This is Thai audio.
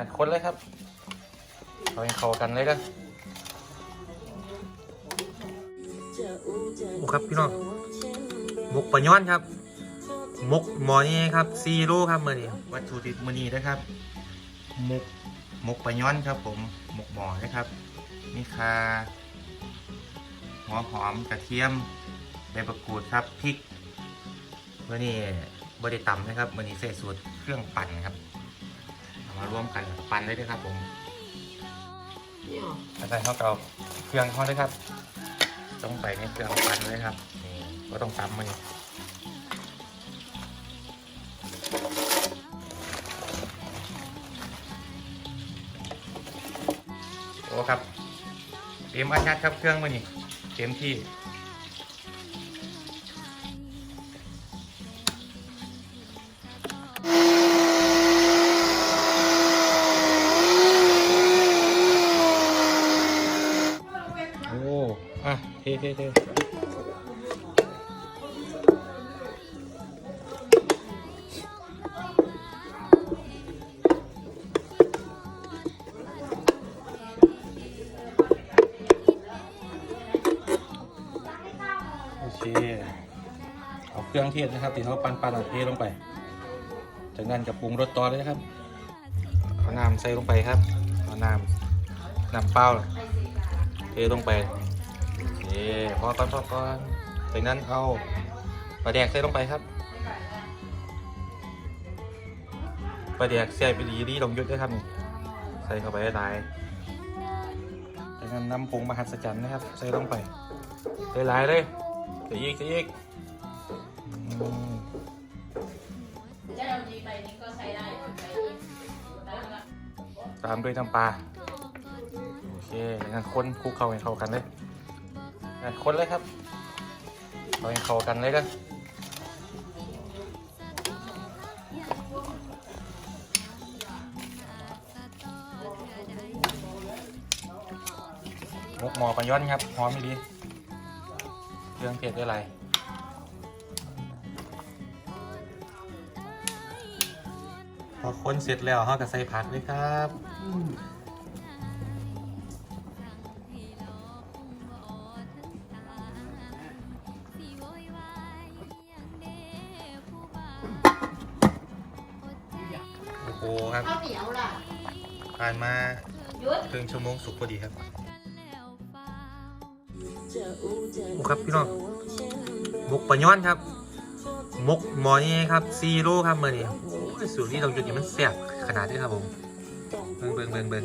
อะคนเลยครับเอาให้เข้ากันเลยเด้อโอ้ครับพี่น้องหมกปลาย้อนครับหมกหมอนี่ครับซีโร่ครับมือนี้วัตถุดิบมือนี้นะครับหมกหมกปลาย้อนครับ ผมหมกหมอนะครับมีคาหัวหอมกระเทียมใบมะกรูดครับพริกมือนี้บไดิตำนะครับมือนี้ใส่สูตรเครื่องปั่นครับ มารวมกันปั่นเลยนะครับผมอาจารย์เขาก็เอาเครื่องเขาด้วยครับ ต้องไปในเครื่องปั่นเลยครับนี่ก็ต้องตำมือนี้โอ้ครับเตรียมอัดยัดครับเครื่องมานี่เต็มที่ อะเทเทเทโอเค เอาเครื่องเทศนะครับที่เขาปันปันเอาเทลงไป จากนั้นกับปรุงรสต่อเลยนะครับ เอาน้ำใส่ลงไปครับ เอาน้ำน้ำเปล่าเทลงไป พอก่อนพอก่อนจากนั้นเอาปลาแดกใส่ลงไปครับปลาแดกใส่ไปดีดีลงยุดด้วยครับใส่เข้าไปหลายจากนั้นน้ำปรุงมหัศจรรย์นะครับ ใส่ลงไปใส่ลายเลยจะอีกจะอีกอืมถ้าเราดีไปนี่ก็ใช้ได้ไปนี่แล้วก็ตามด้วยน้ำปลาโอเคจากนั้นคนคลุกเข้าให้เข้ากันเลย คนเลยครับเอาให้เข้ากันเลยกันหมกหมอปลาย้อนครับหอมดีเครื่องเทศด้วยอะไรพอคนเสร็จแล้วเขาก็ใส่ผักเลยครับ โอ้โหครับข้าวเหนียวล่ะผ่านมายุดครึ่งชั่วโมงสุกพอดีครับโอ้ครับพี่น้องหมกปลาย้อนครับหมกหมอนี่ครับซีโร่ครับเมื่อนี้โอ้ยสูตรนี้เราจุดนี้มันแซ่บขนาดนี้ครับผมเบิ่งเบิ่งเบิ่งเบิ่ง